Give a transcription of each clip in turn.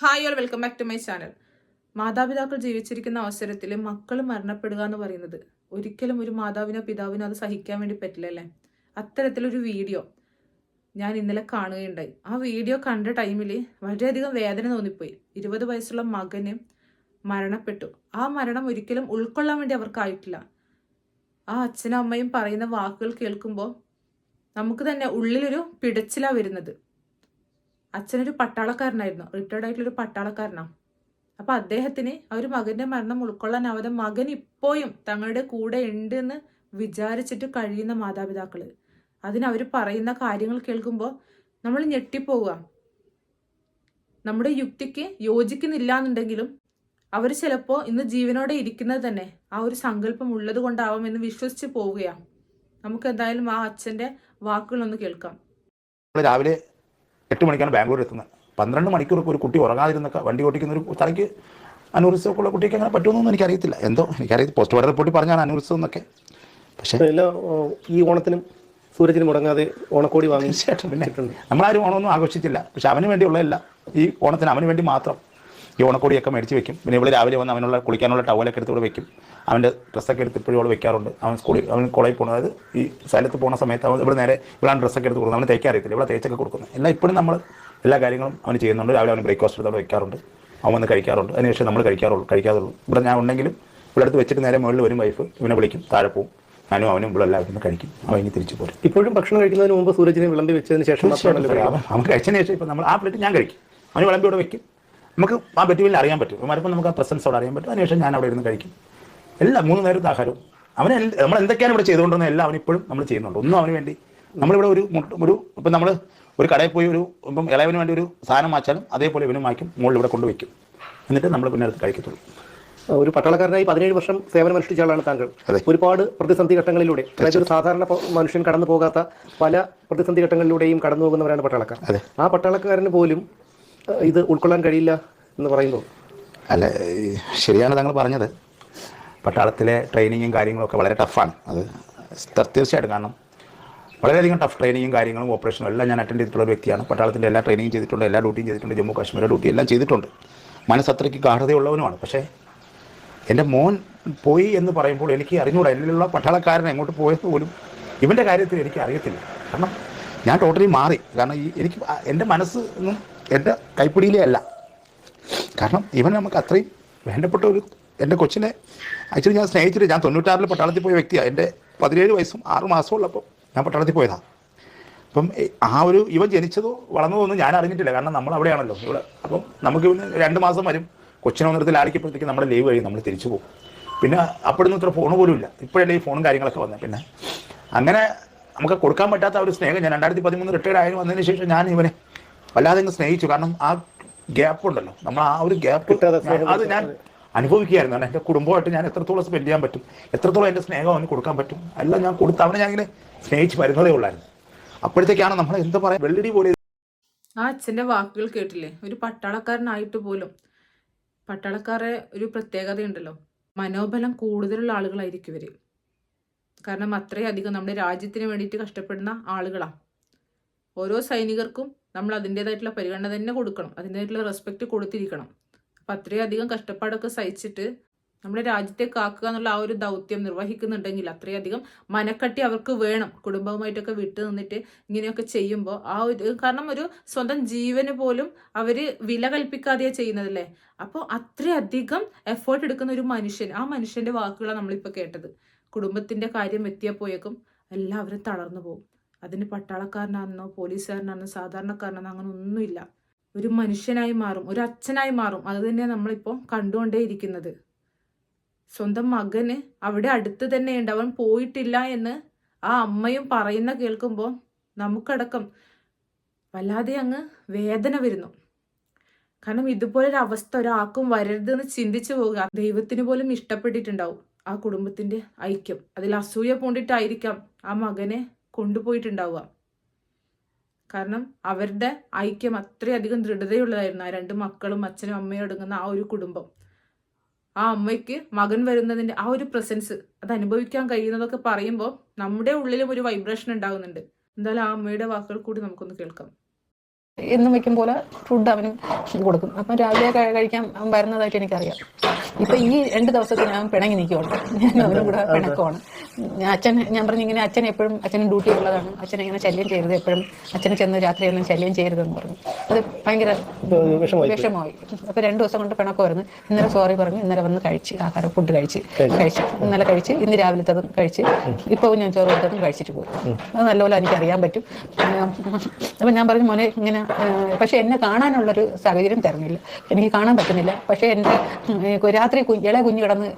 Hi all welcome back to my channel മാതാപിതാക്കൾ ജീവിച്ചിരിക്കുന്ന അവസരത്തിൽ മക്കൾ മരണപ്പെടുക എന്ന് പറയുന്നത് ഒരിക്കലും ഒരു മാതാവിനോ പിതാവിനോ അത് സഹിക്കാൻ വേണ്ടി പറ്റില്ല അല്ലേ? അത്തരത്തിലൊരു വീഡിയോ ഞാൻ ഇന്നലെ കാണുകയുണ്ടായി. ആ വീഡിയോ കണ്ട ടൈമിൽ വളരെയധികം വേദന തോന്നിപ്പോയി. ഇരുപത് വയസ്സുള്ള മകന് മരണപ്പെട്ടു. ആ മരണം ഒരിക്കലും ഉൾക്കൊള്ളാൻ വേണ്ടി അവർക്കായിട്ടില്ല. ആ അച്ഛനും അമ്മയും പറയുന്ന വാക്കുകൾ കേൾക്കുമ്പോൾ നമുക്ക് തന്നെ ഉള്ളിലൊരു പിടച്ചിലാണ് വരുന്നത്. അച്ഛനൊരു പട്ടാളക്കാരനായിരുന്നു. റിട്ടയർഡ് ആയിട്ടുള്ളൊരു പട്ടാളക്കാരനാണ് അപ്പോൾ അദ്ദേഹത്തിന് ആ ഒരു മകന്റെ മരണം ഉൾക്കൊള്ളാനാവാതെ മകൻ ഇപ്പോഴും തങ്ങളുടെ കൂടെ ഉണ്ട് എന്ന് വിചാരിച്ചിട്ട് കഴിയുന്ന മാതാപിതാക്കൾ അതിന് അവർ പറയുന്ന കാര്യങ്ങൾ കേൾക്കുമ്പോൾ നമ്മൾ ഞെട്ടിപ്പോവുക. നമ്മുടെ യുക്തിക്ക് യോജിക്കുന്നില്ല എന്നുണ്ടെങ്കിലും അവർ ചിലപ്പോൾ ഇന്ന് ജീവനോടെ ഇരിക്കുന്നത് തന്നെ ആ ഒരു സങ്കല്പം ഉള്ളത് കൊണ്ടാവാം എന്ന് വിശ്വസിച്ച് പോവുകയാണ് നമുക്ക് എന്തായാലും ആ അച്ഛന്റെ വാക്കുകളൊന്ന് കേൾക്കാം. രാവിലെ എട്ട് മണിക്കാണ് ബാംഗ്ലൂർ എത്തുന്നത്. പന്ത്രണ്ട് മണിക്കൂറൊക്കെ ഒരു കുട്ടി ഉറങ്ങാതിരുന്നൊക്കെ വണ്ടി ഓടിക്കുന്ന ഒരു തലയ്ക്ക് അനൂറിസമൊക്കെ ഉള്ള കുട്ടിക്ക് അങ്ങനെ പറ്റുമെന്നൊന്നും എനിക്കറിയത്തില്ല. എന്തോ എനിക്കറിയാം പോസ്റ്റ് മോർട്ടം റിപ്പോർട്ടിൽ പറഞ്ഞാണ് അനൂറിസം എന്നൊക്കെ. പക്ഷേ ഈ ഓണത്തിനും സൂരജിന് മുടങ്ങാതെ ഓണക്കോടി വാങ്ങി ശേഷം പിന്നെ നമ്മളാരും ഓണമൊന്നും ആഘോഷിച്ചില്ല പക്ഷെ അവന് വേണ്ടിയുള്ളതല്ല. ഈ ഓണത്തിന് അവന് വേണ്ടി മാത്രം ഈ ഓണക്കോടിയൊക്കെ മേടിച്ച് വെക്കും. പിന്നെ ഇവിടെ രാവിലെ വന്ന് അവനുള്ള കുളിക്കാനുള്ള ടവലൊക്കെ എടുത്ത് ഇവിടെ വെക്കും. അവന്റെ ഡ്രസ്സൊക്കെ എടുത്ത് ഇപ്പോഴും ഇവിടെ വെക്കാറുണ്ട്. അവൻ സ്കൂളിൽ അവൻ കോളേജിൽ പോകുന്നത് അതായത് ഈ സ്ഥലത്ത് പോകുന്ന സമയത്ത് അവൻ ഇവിടെ നേരെ ഇവിടെ ഡ്രസ്സൊക്കെ എടുത്ത് കൊടുക്കുന്നത്. അവൻ തേക്കാൻ അറിയത്തില്ല. ഇവിടെ തേച്ചൊക്കെ കൊടുക്കുന്നത്. എല്ലാം ഇപ്പോഴും നമ്മൾ എല്ലാ കാര്യങ്ങളും അവന് ചെയ്യുന്നുണ്ട്. രാവിലെ അവന് ബ്രേക്ക്ഫാസ്റ്റ് എടുത്ത് അവിടെ വെക്കാറുണ്ട്. അവൻ വന്ന് കഴിക്കാറുണ്ട്. അതിനുശേഷം നമ്മൾ കഴിക്കാറുള്ളൂ കഴിക്കാറുള്ളൂ. ഇവിടെ ഞാൻ ഉണ്ടെങ്കിലും ഇവിടെ അടുത്ത് വെച്ചിട്ട് നേരെ മുകളിൽ വരും വൈഫ് ഇവനെ വിളിക്കും താഴെ പോവും. ഞാനും അവനും ഇവിടെ എല്ലാവരും ഒന്ന് കഴിക്കും. അവൻ ഇനി തിരിച്ചു പോരും. ഇപ്പോഴും ഭക്ഷണം കഴിക്കുന്നതിന് മുമ്പ് സൂരജിനെ വിളമ്പി വെച്ചതിന് ശേഷം. അവൻ കഴിച്ചതിന് ശേഷം ഇപ്പം നമ്മൾ ആ പ്ലേറ്റ് ഞാൻ കഴിക്കും. അവന് വിളമ്പി ഇവിടെ വെക്കും. നമുക്ക് ആ ബെറ്റുവിൽ അറിയാൻ പറ്റും. മരപ്പം നമുക്ക് ആ പ്രസൻസ് അവിടെ അറിയാൻ പറ്റും. അതിനുശേഷം ഞാൻ അവിടെ ഇരുന്ന് കഴിക്കും. എല്ലാം മൂന്ന് നേരത്തെ ആഹാരവും അവനെ നമ്മൾ എന്തൊക്കെയാണ് ഇവിടെ ചെയ്തുകൊണ്ടിരുന്നത് എല്ലാം അവൻ ഇപ്പോഴും നമ്മൾ ചെയ്യുന്നുണ്ട്. ഒന്നും അവന് വേണ്ടി. നമ്മളിവിടെ ഒരു ഒരു ഇപ്പം നമ്മൾ ഒരു കടയിൽ പോയി ഒരു ഇപ്പം ഇളയവന് വേണ്ടി ഒരു സാധനം വാച്ചാലും അതേപോലെ ഇവനും വായിക്കും മുകളിൽ ഇവിടെ കൊണ്ടുവയ്ക്കും. എന്നിട്ട് നമ്മൾ പിന്നെ അടുത്ത് കഴിക്കത്തുള്ളൂ. ഒരു പട്ടാളക്കാരനായി പതിനേഴ് വർഷം സേവനം അനുഷ്ഠിച്ച ആളാണ് താങ്കൾ. ഒരുപാട് പ്രതിസന്ധി ഘട്ടങ്ങളിലൂടെ അതായത് ഒരു സാധാരണ മനുഷ്യൻ കടന്നു പോകാത്ത പല പ്രതിസന്ധി ഘട്ടങ്ങളിലൂടെയും കടന്നു പോകുന്നവരാണ് പട്ടാളക്കാർ. ആ പട്ടാളക്കാരന് പോലും ഇത് ഉൾക്കൊള്ളാൻ കഴിയില്ല. എന്ന് പറയുമ്പോൾ. അല്ല ശരിയാണ് താങ്കൾ പറഞ്ഞത്. പട്ടാളത്തിലെ ട്രെയിനിങ്ങും കാര്യങ്ങളൊക്കെ വളരെ ടഫാണ് അത് തീർ- തീർച്ചയായിട്ടും കാരണം വളരെയധികം ടഫ് ട്രെയിനിങ്ങും കാര്യങ്ങളും ഓപ്പറേഷനും എല്ലാം ഞാൻ അറ്റൻഡ് ചെയ്തിട്ടുള്ള വ്യക്തിയാണ്. പട്ടാളത്തിന്റെ എല്ലാ ട്രെയിനിങ്ങും ചെയ്തിട്ടുണ്ട് എല്ലാ ഡ്യൂട്ടിയും ചെയ്തിട്ടുണ്ട്. ജമ്മു കാശ്മീരിലെ ഡ്യൂട്ടി എല്ലാം ചെയ്തിട്ടുണ്ട്. മനസ്സത്രയ്ക്ക് ഗാഠതയുള്ളവനുമാണ് പക്ഷേ എന്റെ മോൻ പോയി എന്ന് പറയുമ്പോൾ എനിക്ക് അറിഞ്ഞൂടാ. എന്നിലുള്ള പട്ടാളക്കാരൻ എങ്ങോട്ട് പോയത് പോലും ഇവന്റെ കാര്യത്തിൽ എനിക്ക് അറിയത്തില്ല. കാരണം ഞാൻ ടോട്ടലി മാറി. കാരണം ഈ എനിക്ക് എന്റെ മനസ്സ് എന്റെ കൈപ്പിടിയിലേ അല്ല. കാരണം ഇവൻ നമുക്ക് അത്രയും വേണ്ടപ്പെട്ട ഒരു എന്റെ കൊച്ചിനെ ആക്ച്വലി ഞാൻ സ്നേഹിച്ചിട്ട് ഞാൻ തൊണ്ണൂറ്റാറിൽ പട്ടാളത്തിൽ പോയ വ്യക്തിയാണ് എന്റെ പതിനേഴ് വയസ്സും ആറ് മാസവും ഉള്ളപ്പോൾ ഞാൻ പട്ടാളത്തിൽ പോയതാണ് അപ്പം ആ ഒരു ഇവൻ ജനിച്ചതോ വളർന്നതോ ഒന്നും ഞാൻ അറിഞ്ഞിട്ടില്ല. കാരണം നമ്മൾ അവിടെയാണല്ലോ. ഇവിടെ അപ്പം നമുക്ക് ഇവന് രണ്ട് മാസം വരും. കൊച്ചിനെ ഒന്നിടത്തിൽ ആടിക്കപ്പോഴത്തേക്ക് നമ്മുടെ ലീവ് കഴിയും. നമ്മൾ തിരിച്ചു പോകും. പിന്നെ അപ്പോഴൊന്നും ഇത്ര ഫോൺ പോലും ഇല്ല. ഇപ്പോഴല്ലേ ഈ ഫോണും കാര്യങ്ങളൊക്കെ വന്നത് പിന്നെ അങ്ങനെ നമുക്ക് കൊടുക്കാൻ പറ്റാത്ത ഒരു സ്നേഹം ഞാൻ രണ്ടായിരത്തി പതിമൂന്ന് റിട്ടയർഡ് ആയി വന്നതിന് ശേഷം ഞാൻ ഇവനെ വല്ലാതെ സ്നേഹിച്ചു. കാരണം ആ ഗ്യാപ്പ് ഉണ്ടല്ലോ നമ്മൾ ആ ഒരു ഗ്യാപ്പ് അത് ഞാൻ അനുഭവിക്കുകയായിരുന്നു. കാരണം എന്റെ കുടുംബമായിട്ട് ഞാൻ എത്രത്തോളം സ്പെൻഡ് ചെയ്യാൻ പറ്റും എത്രത്തോളം എന്റെ സ്നേഹം അവന് കൊടുക്കാൻ പറ്റും എല്ലാം ഞാൻ കൊടുത്ത് അവനെ ഞാൻ ഇങ്ങനെ സ്നേഹിച്ച് വരുന്നതേ ഉള്ളായിരുന്നു. അപ്പോഴത്തേക്കാണ് നമ്മൾ എന്ത് പറയാ വെള്ളടി പോലെ ആ അച്ഛന്റെ വാക്കുകൾ കേട്ടില്ലേ? ഒരു പട്ടാളക്കാരനായിട്ട് പോലും. പട്ടാളക്കാരെ ഒരു പ്രത്യേകതയുണ്ടല്ലോ. മനോബലം കൂടുതലുള്ള ആളുകളായിരിക്കും ഇവർ. കാരണം അത്രയധികം നമ്മുടെ രാജ്യത്തിന് വേണ്ടിയിട്ട് കഷ്ടപ്പെടുന്ന ആളുകളാണ് ഓരോ സൈനികർക്കും നമ്മൾ അതിന്റെതായിട്ടുള്ള പരിഗണന തന്നെ കൊടുക്കണം. അതിന്റേതായിട്ടുള്ള റെസ്പെക്റ്റ് കൊടുത്തിരിക്കണം. അപ്പം അത്രയധികം കഷ്ടപ്പാടൊക്കെ സഹിച്ചിട്ട് നമ്മുടെ രാജ്യത്തെ കാക്കുക എന്നുള്ള ആ ഒരു ദൗത്യം നിർവഹിക്കുന്നുണ്ടെങ്കിൽ അത്രയധികം മനക്കട്ടി അവർക്ക് വേണം. കുടുംബവുമായിട്ടൊക്കെ വിട്ടു നിന്നിട്ട് ഇങ്ങനെയൊക്കെ ചെയ്യുമ്പോൾ ആ ഒരു കാരണം ഒരു സ്വന്തം ജീവന് പോലും അവർ വില കൽപ്പിക്കാതെയാണ് ചെയ്യുന്നതല്ലേ? അപ്പോൾ അത്രയധികം എഫേർട്ട് എടുക്കുന്ന ഒരു മനുഷ്യൻ ആ മനുഷ്യന്റെ വാക്കുകളാണ് നമ്മളിപ്പോൾ കേട്ടത്. കുടുംബത്തിന്റെ കാര്യം എത്തിയപ്പോയേക്കും എല്ലാവരും തളർന്നു പോകും. അതിന് പട്ടാളക്കാരനാണെന്നോ പോലീസുകാരനാണെന്നോ സാധാരണക്കാരനാണെന്നോ അങ്ങനെ ഒന്നുമില്ല. ഒരു മനുഷ്യനായി മാറും ഒരു അച്ഛനായി മാറും. അത് തന്നെ നമ്മളിപ്പോൾ കണ്ടുകൊണ്ടേയിരിക്കുന്നത് സ്വന്തം മകന് അവിടെ അടുത്ത് തന്നെ ഉണ്ട് അവൻ പോയിട്ടില്ല എന്ന് ആ അമ്മയും പറയുന്ന കേൾക്കുമ്പോൾ നമുക്കടക്കം വല്ലാതെ അങ്ങ് വേദന വരുന്നു. കാരണം ഇതുപോലൊരു അവസ്ഥ ഒരാൾക്കും വരരുതെന്ന് ചിന്തിച്ചു പോവുക. ദൈവത്തിന് പോലും ഇഷ്ടപ്പെട്ടിട്ടുണ്ടാവും ആ കുടുംബത്തിന്റെ ഐക്യം. അതിൽ അസൂയ പൂണ്ടിട്ടായിരിക്കാം ആ മകനെ കൊണ്ടുപോയിട്ടുണ്ടാവുക. കാരണം അവരുടെ ഐക്യം അത്രയധികം ദൃഢതയുള്ളതായിരുന്നു ആ രണ്ട് മക്കളും അച്ഛനും അമ്മയും അടങ്ങുന്ന ആ ഒരു കുടുംബം. ആ അമ്മയ്ക്ക് മകൻ വരുന്നതിന്റെ ആ ഒരു പ്രസൻസ് അത് അനുഭവിക്കാൻ കഴിയുന്നതൊക്കെ പറയുമ്പോൾ നമ്മുടെ ഉള്ളിലും ഒരു വൈബ്രേഷൻ ഉണ്ടാകുന്നുണ്ട്. എന്തായാലും ആ അമ്മയുടെ വാക്കുകൾ കൂടി നമുക്കൊന്ന് കേൾക്കാം. എന്നും വെക്കും പോലെ ഫുഡ് അവനും കൊടുക്കും. അപ്പം രാവിലെ കഴി- കഴിക്കാൻ അവൻ വരുന്നതായിട്ട് എനിക്കറിയാം. ഇപ്പൊ ഈ രണ്ട് ദിവസത്തിൽ ഞാൻ പിണങ്ങി നിൽക്കുവാണ് ഞാൻ അവനും കൂടെ പിണക്കമാണ് ഞാൻ അച്ഛൻ ഞാൻ പറഞ്ഞു ഇങ്ങനെ അച്ഛൻ എപ്പോഴും അച്ഛൻ ഡ്യൂട്ടി ഉള്ളതാണ്. അച്ഛൻ ഇങ്ങനെ ശല്യം ചെയ്യരുത്. എപ്പോഴും അച്ഛനെ ചെന്ന് രാത്രിയൊന്നും ശല്യം ചെയ്യരുതെന്ന് പറഞ്ഞു. അത് ഭയങ്കര വിഷമമായി അപ്പൊ രണ്ടു ദിവസം കൊണ്ട് പിണക്കമായിരുന്നു ഇന്നലെ സോറി പറഞ്ഞു. ഇന്നലെ വന്ന് കഴിച്ച് ആഹാരം ഫുഡ് കഴിച്ച്. കഴിച്ചു. ഇന്നലെ കഴിച്ച് ഇന്ന് രാവിലത്തതും കഴിച്ച്. ഇപ്പോൾ ഞാൻ ചോറ് കൊടുത്തതും കഴിച്ചിട്ട് പോയി. അത് നല്ലപോലെ എനിക്ക് അറിയാൻ പറ്റും അപ്പൊ ഞാൻ പറഞ്ഞു മോനെ ഇങ്ങനെ പക്ഷെ എന്നെ കാണാനുള്ളൊരു സാഹചര്യം തരുന്നില്ല. എനിക്ക് കാണാൻ പറ്റുന്നില്ല. പക്ഷെ എന്റെ രാത്രി ഇള കുഞ്ഞു കിടന്ന്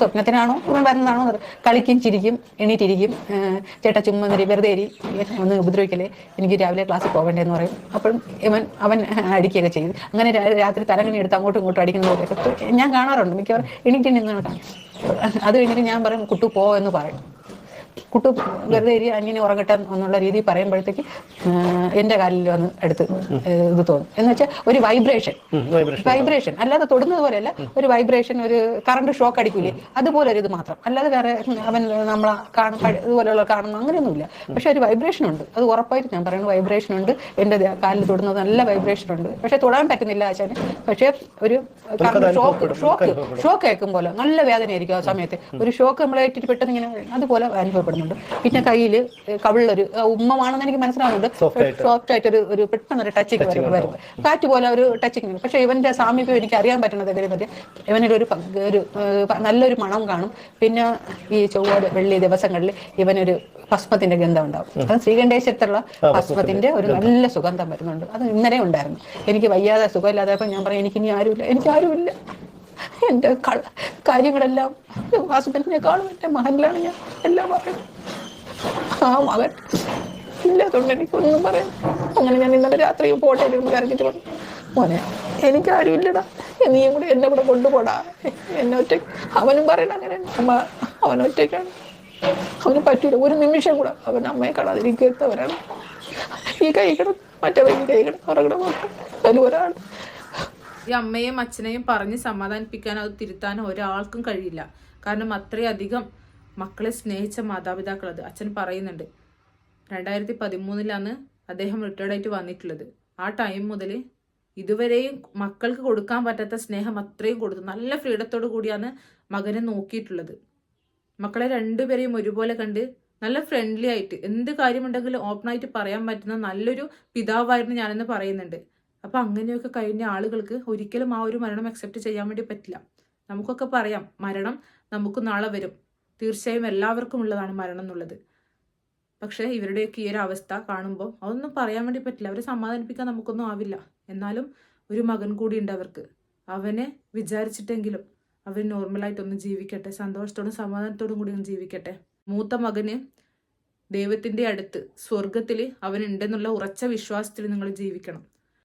സ്വപ്നത്തിനാണോ വരുന്നതാണോ. കളിക്കും ചിരിക്കും എണീറ്റിരിക്കും. ചേട്ട ചേട്ടാ ചുമ്മാ ഇരി, വെറുതെ ഇരി ഒന്ന് ഉപദ്രവിക്കലേ എനിക്ക് രാവിലെ ക്ലാസ്സിൽ പോകണ്ടേന്ന് പറയും. അപ്പോഴും ഇവൻ അവൻ അടിക്കുകയൊക്കെ ചെയ്ത് അങ്ങനെ രാത്രി തലങ്ങനെ എടുത്ത് അങ്ങോട്ടും ഇങ്ങോട്ടും അടിക്കുന്നതൊക്കെ ഞാൻ കാണാറുണ്ട്. മിക്കവാറും എനിക്ക് നിന്നാണ് അത് കഴിഞ്ഞിട്ട് ഞാൻ പറയും കുട്ടു പോ എന്ന് പറയും. കുട്ടു വെറുതെ ഇരി അങ്ങനെ ഉറങ്ങട്ടെ എന്നുള്ള രീതിയിൽ പറയുമ്പോഴത്തേക്ക് എന്റെ കാലിൽ വന്ന് എടുത്ത് ഇത് തോന്നും. എന്ന് വെച്ചാൽ ഒരു വൈബ്രേഷൻ. വൈബ്രേഷൻ. അല്ലാതെ തൊടുന്നത് പോലെയല്ല ഒരു വൈബ്രേഷൻ ഒരു കറണ്ട് ഷോക്ക് അടിക്കൂലേ. അതുപോലെ ഒരു ഇത് മാത്രം. അല്ലാതെ വേറെ അവൻ നമ്മളെ കാണും ഇതുപോലെയുള്ള കാണുന്നു അങ്ങനെയൊന്നുമില്ല. പക്ഷെ ഒരു വൈബ്രേഷൻ ഉണ്ട്. അത് ഉറപ്പായിട്ട് ഞാൻ പറയുന്നത് വൈബ്രേഷൻ ഉണ്ട്. എന്റെ കാലിൽ തൊടുന്നത് നല്ല വൈബ്രേഷൻ ഉണ്ട്. പക്ഷെ തൊടാൻ പറ്റുന്നില്ല ആശാന്. പക്ഷെ ഒരു കറണ്ട് ഷോക്ക് ഷോക്ക് ഷോക്ക് കേൾക്കും പോലെ നല്ല വേദനയായിരിക്കും ആ സമയത്ത്. ഒരു ഷോക്ക് നമ്മളെ ഏറ്റിട്ട് പെട്ടെന്ന് ഇങ്ങനെ അതുപോലെ അനുഭവപ്പെടുന്നുണ്ട് പിന്നെ കയ്യിൽ കവിളിലൊരു ഉമ്മമാണെന്ന് എനിക്ക് മനസ്സിലാവുന്നുണ്ട്. സോഫ്റ്റ് ആയിട്ട്. ഒരു ഒരു പെട്ടെന്ന് ഒരു ടച്ചിങ് വരും വരും കാറ്റ് പോലെ ഒരു ടച്ചിങ് പക്ഷെ ഇവന്റെ സാമീപ്യം എനിക്ക് അറിയാൻ പറ്റുന്നത് എങ്ങനെ പറ്റി ഇവനൊരു ഒരു ഒരു നല്ലൊരു മണം കാണും. പിന്നെ ഈ ചൊവ്വ വെള്ളി ദിവസങ്ങളിൽ ഇവനൊരു ഭസ്മത്തിന്റെ ഗന്ധം ഉണ്ടാവും. അത് ശ്രീകണ്ഠേശ്വരത്തുള്ള ഭസ്മത്തിന്റെ ഒരു നല്ല സുഗന്ധം വരുന്നുണ്ട്. അത് ഇന്നലെ ഉണ്ടായിരുന്നു. എനിക്ക് വയ്യാതെ സുഖമില്ലാതെ ഞാൻ പറയും എനിക്ക് ഇനി ആരുമില്ല എനിക്ക് ആരുമില്ല കള കാര്യങ്ങളെല്ലാം ഹസ്ബൻഡിനെക്കാളും എന്റെ മകനിലാണ് ഞാൻ എല്ലാം പറയുന്നത്. ആ മകൻ ഇല്ലാത്തതുകൊണ്ട് എനിക്കൊന്നും പറയാം അങ്ങനെ ഞാൻ ഇന്നലെ രാത്രി പോട്ടെ കരഞ്ഞിട്ട് പറഞ്ഞു മോനെ എനിക്കാരും ഇല്ലടാ നീയും കൂടെ എന്നെ കൂടെ കൊണ്ടുപോടാ. എന്നെ ഒറ്റയ്ക്ക് അവനും പറയണ അങ്ങനെ അമ്മ അവൻ ഒറ്റയ്ക്കാണ്. അവന് പറ്റൂല. ഒരു നിമിഷം കൂടെ അവൻ അമ്മയെ കാണാതിരിക്കുന്നവരാണ് ഈ കൈ മറ്റവരും മറ്റേ അവരുടെ മക്കൾ അതിൽ ഈ അമ്മയെയും അച്ഛനെയും പറഞ്ഞ് സമാധാനിപ്പിക്കാനോ അത് തിരുത്താനോ ഒരാൾക്കും കഴിയില്ല. കാരണം അത്രയധികം മക്കളെ സ്നേഹിച്ച മാതാപിതാക്കൾ അത്. അച്ഛൻ പറയുന്നുണ്ട് രണ്ടായിരത്തി പതിമൂന്നിലാണ് അദ്ദേഹം റിട്ടയർഡായിട്ട് വന്നിട്ടുള്ളത്. ആ ടൈം മുതൽ ഇതുവരെയും മക്കൾക്ക് കൊടുക്കാൻ പറ്റാത്ത സ്നേഹം അത്രയും കൊടുത്തു. നല്ല ഫ്രീഡത്തോടു കൂടിയാണ് മകനെ നോക്കിയിട്ടുള്ളത്. മക്കളെ രണ്ടുപേരെയും ഒരുപോലെ കണ്ട് നല്ല ഫ്രണ്ട്ലി ആയിട്ട് എന്ത് കാര്യമുണ്ടെങ്കിലും ഓപ്പണായിട്ട് പറയാൻ പറ്റുന്ന നല്ലൊരു പിതാവായിരുന്നു ഞാനെന്ന് പറയുന്നുണ്ട്. അപ്പൊ അങ്ങനെയൊക്കെ കഴിഞ്ഞ ആളുകൾക്ക് ഒരിക്കലും ആ ഒരു മരണം അക്സെപ്റ്റ് ചെയ്യാൻ വേണ്ടി പറ്റില്ല. നമുക്കൊക്കെ പറയാം മരണം നമുക്ക് നാളെ വരും. തീർച്ചയായും എല്ലാവർക്കും ഉള്ളതാണ് മരണം എന്നുള്ളത്. പക്ഷേ ഇവരുടെയൊക്കെ ഈ ഒരു അവസ്ഥ കാണുമ്പോൾ അതൊന്നും പറയാൻ വേണ്ടി പറ്റില്ല. അവരെ സമാധാനിപ്പിക്കാൻ നമുക്കൊന്നും ആവില്ല. എന്നാലും ഒരു മകൻ കൂടി ഉണ്ട് അവർക്ക്. അവനെ വിചാരിച്ചിട്ടെങ്കിലും അവർ നോർമലായിട്ടൊന്ന് ജീവിക്കട്ടെ. സന്തോഷത്തോടും സമാധാനത്തോടും കൂടി ഒന്ന് ജീവിക്കട്ടെ. മൂത്ത മകന് ദൈവത്തിന്റെ അടുത്ത് സ്വർഗത്തിൽ അവനുണ്ടെന്നുള്ള ഉറച്ച വിശ്വാസത്തിൽ നിങ്ങൾ ജീവിക്കണം.